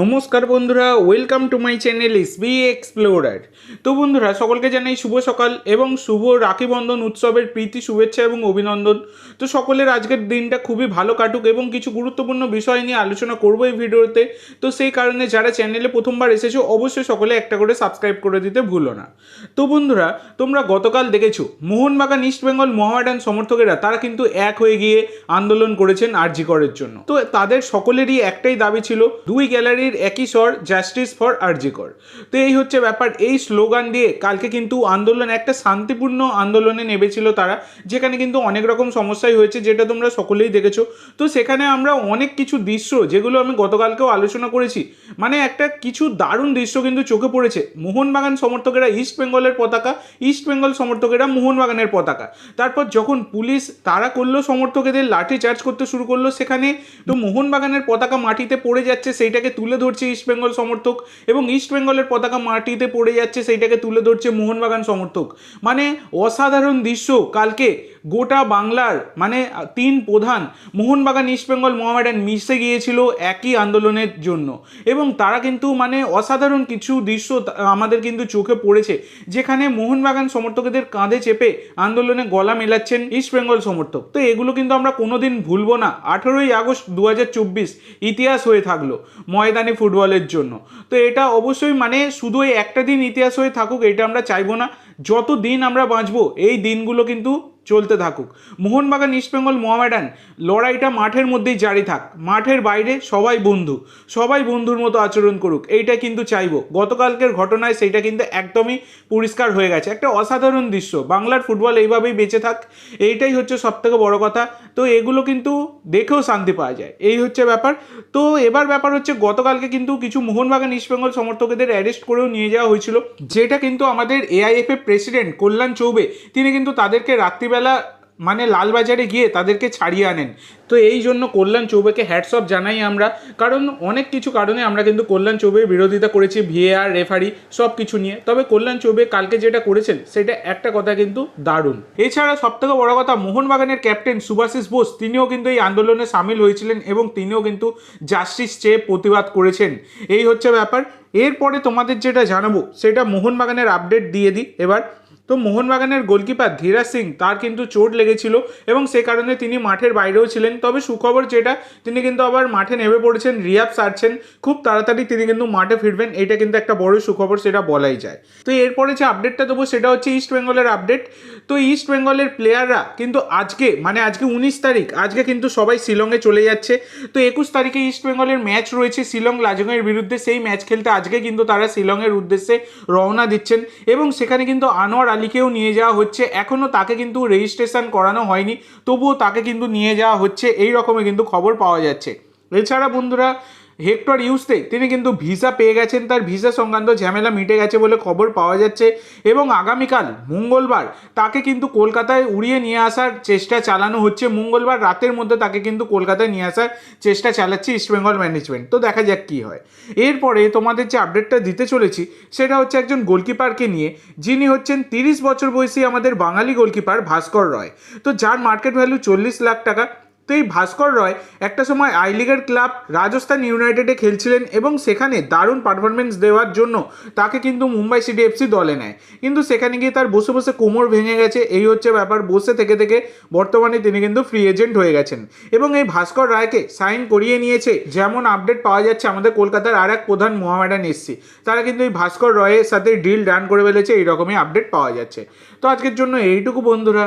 নমস্কার বন্ধুরা welcome to my channel B explorer তো বন্ধুরা, সকলকে জানাই শুভ সকাল এবং শুভ রাখি বন্ধন উৎসবের প্রীতি, শুভেচ্ছা এবং অভিনন্দন। তো সকলের আজকের দিনটা খুবই ভালো কাটুক এবং কিছু গুরুত্বপূর্ণ বিষয় নিয়ে আলোচনা করব এই ভিডিওতে। তো সেই কারণে যারা চ্যানেলে প্রথমবার এসেছ, অবশ্যই সকলে একটা করে সাবস্ক্রাইব করে দিতে ভুলো না। তো বন্ধুরা, তোমরা গতকাল দেখেছ, মোহনবাগান ইস্ট বেঙ্গল মোহামেডান সমর্থকেরা, তারা কিন্তু এক হয়ে গিয়ে আন্দোলন করেছেন আরজি করের জন্য। তো তাদের সকলেরই একটাই দাবি ছিল, দুই গ্যালারির একই স্বর জাস্টিস ফর আরজিকর তো এই হচ্ছে ব্যাপার। এই স্লোগান দিয়ে কালকে কিন্তু আন্দোলন, একটা শান্তিপূর্ণ আন্দোলনে নেমেছিল তারা, যেখানে কিন্তু অনেক রকম সমস্যাই হয়েছে, যেটা তোমরা সকলেই দেখেছ। তো সেখানে আমরা অনেক কিছু দৃশ্য, যেগুলো আমি গতকালকেও আলোচনা করেছি মানে একটা কিছু দারুণ দৃশ্য কিন্তু চোখে পড়েছে। মোহনবাগান সমর্থকেরা ইস্ট বেঙ্গলের পতাকা ইস্ট বেঙ্গল সমর্থকেরা মোহনবাগানের পতাকা। তারপর যখন পুলিশ তারা করল, সমর্থকেদের লাঠি চার্জ করতে শুরু করল, সেখানে তো মোহনবাগানের পতাকা মাটিতে পড়ে যাচ্ছে, সেইটাকে তুলে ধরছে ইস্ট বেঙ্গল সমর্থক এবং ইস্ট বেঙ্গলের পতাকা মাটিতে পড়ে যাচ্ছে, সেইটাকে তুলে ধরছে মোহনবাগান সমর্থক। মানে অসাধারণ দৃশ্য কালকে গোটা বাংলার মানে তিন প্রধান মোহনবাগান ইস্ট বেঙ্গল মোহামেডান মিশে গিয়েছিল একই আন্দোলনের জন্য। এবং তারা কিন্তু মানে অসাধারণ কিছু দৃশ্য আমাদের কিন্তু চোখে পড়েছে, যেখানে মোহনবাগান সমর্থকদের কাঁধে চেপে আন্দোলনে গলা মেলাচ্ছেন ইস্ট বেঙ্গল সমর্থক। তো এগুলো কিন্তু আমরা কোনোদিন ভুলবো না। আঠেরোই আগস্ট দু হাজার চব্বিশ ইতিহাস হয়ে থাকল। ময়দানি ফুটবলের জন্য। তো এটা অবশ্যই মানে শুধু এই একটা দিন ইতিহাস হয়ে থাকুক, এটা আমরা চাইব না। যত দিন আমরা বাঁচবো, এই দিনগুলো কিন্তু চলতে থাকুক। মোহনবাগান ইস্টবেঙ্গল মোহামেডান, লড়াইটা মাঠের মধ্যেই জারি থাক। মাঠের বাইরে সবাই বন্ধু। সবাই বন্ধুর মতো আচরণ করুক। এইটা কিন্তু চাইব। গতকালকের ঘটনায় সেইটা কিন্তু একদমই পরিষ্কার হয়ে গেছে। একটা অসাধারণ দৃশ্য। বাংলার ফুটবল এইভাবেই বেঁচে থাক। এইটাই হচ্ছে সবথেকে বড় কথা। তো এগুলো কিন্তু দেখেও শান্তি পাওয়া যায়। এই হচ্ছে ব্যাপার। তো এবার ব্যাপার হচ্ছে গতকালকে কিন্তু কিছু মোহনবাগান ইস্টবেঙ্গল সমর্থকদের অ্যারেস্ট করেও নিয়ে যাওয়া হয়েছিল। যেটা কিন্তু আমাদের এআইএফএ প্রেসিডেন্ট কল্যাণ চৌবে, তিনি কিন্তু তাদেরকে রাত্রিবেলা মানে লালবাজারে গিয়ে তাদেরকে ছাড়িয়ে আনেন। তো এই জন্য কল্যাণ চৌবেকে হ্যাটসঅপ জানাই আমরা। কারণ অনেক কিছু কারণে আমরা কিন্তু কল্যাণ চৌবের বিরোধিতা করেছি ভিএআর রেফারি সব কিছু নিয়ে। তবে কল্যাণ চৌবে কালকে যেটা করেছেন, সেটা একটা কথা কিন্তু দারুণ। এছাড়া সবথেকে বড় কথা, মোহনবাগানের ক্যাপ্টেন সুভাশিস বোস, তিনিও কিন্তু এই আন্দোলনে সামিল হয়েছিলেন এবং তিনিও কিন্তু জাস্টিস চেয়ে প্রতিবাদ করেছেন। এই হচ্ছে ব্যাপার। এরপরে তোমাদের যেটা জানাব, সেটা মোহনবাগানের আপডেট দিয়ে দিই। এবার তো মোহনবাগানের গোলকিপার ধীরাজ সিং, তার কিন্তু চোট লেগেছিল এবং সে কারণে তিনি মাঠের বাইরেও ছিলেন। তবে সুখবর যেটা, তিনি কিন্তু আবার মাঠে নেমে পড়েছেন রিয়াব সারছেন। খুব তাড়াতাড়ি তিনি কিন্তু মাঠে ফিরবেন, এটা কিন্তু একটা বড় সুখবর সেটা বলাই যায়। তো এরপরে যে আপডেটটা দেবো, সেটা হচ্ছে ইস্ট বেঙ্গলের আপডেট তো ইস্ট বেঙ্গলের প্লেয়াররা কিন্তু আজকে মানে আজকে উনিশ তারিখ, আজকে কিন্তু সবাই শিলংয়ে চলে যাচ্ছে। তো একুশ তারিখে ইস্ট বেঙ্গলের ম্যাচ রয়েছে শিলং লাজংয়ের বিরুদ্ধে। সেই ম্যাচ খেলতে আজকে কিন্তু তারা শিলংয়ের উদ্দেশ্যে রওনা দিচ্ছেন এবং সেখানে কিন্তু আনোয়ার আলীকেও নিয়ে যাওয়া হচ্ছে। এখনও তাকে কিন্তু রেজিস্ট্রেশন করানো হয়নি, তবুও তাকে কিন্তু নিয়ে যাওয়া হচ্ছে। এই রকমের কিন্তু খবর পাওয়া যাচ্ছে। এছাড়া বন্ধুরা হেক্টর ইউসতে তিনি কিন্তু ভিসা পেয়ে গেছেন, তার ভিসা সংক্রান্ত ঝামেলা মিটে গেছে বলে খবর পাওয়া যাচ্ছে। এবং আগামীকাল, মঙ্গলবার, তাকে কিন্তু কলকাতায় উড়িয়ে নিয়ে আসার চেষ্টা চালানো হচ্ছে। মঙ্গলবার রাতের মধ্যে তাকে কিন্তু কলকাতায় নিয়ে আসার চেষ্টা চালাচ্ছে ইস্টবেঙ্গল ম্যানেজমেন্ট তো দেখা যাক কী হয়। এরপরে তোমাদের যে আপডেটটা দিতে চলেছি, সেটা হচ্ছে একজন গোলকিপারকে নিয়ে। যিনি হচ্ছেন তিরিশ বছর বয়সী আমাদের বাঙালি গোলকিপার ভাস্কর রয়। তো যার মার্কেট ভ্যালু চল্লিশ লাখ টাকা তো এই ভাস্কর রয় একটা সময় আই লিগের ক্লাব রাজস্থান ইউনাইটেডে খেলছিলেন এবং সেখানে দারুণ পারফরমেন্স দেওয়ার জন্য তাকে কিন্তু মুম্বাই সিটি এফসি দলে নেয়। কিন্তু সেখানে গিয়ে তার বসে বসে কোমর ভেঙে গেছে। এই হচ্ছে ব্যাপার, বসে থেকে থেকে বর্তমানে তিনি কিন্তু ফ্রি এজেন্ট হয়ে গেছেন। এবং এই ভাস্কর রায়কে সাইন করিয়ে নিয়েছে। যেমন আপডেট পাওয়া যাচ্ছে আমাদের কলকাতার আর এক প্রধান মোহামেডান এসসি তারা কিন্তু এই ভাস্কর রয়ের সাথে ডিল ডান করে ফেলেছে। এইরকমই আপডেট পাওয়া যাচ্ছে। তো আজকের জন্য এইটুকু বন্ধুরা।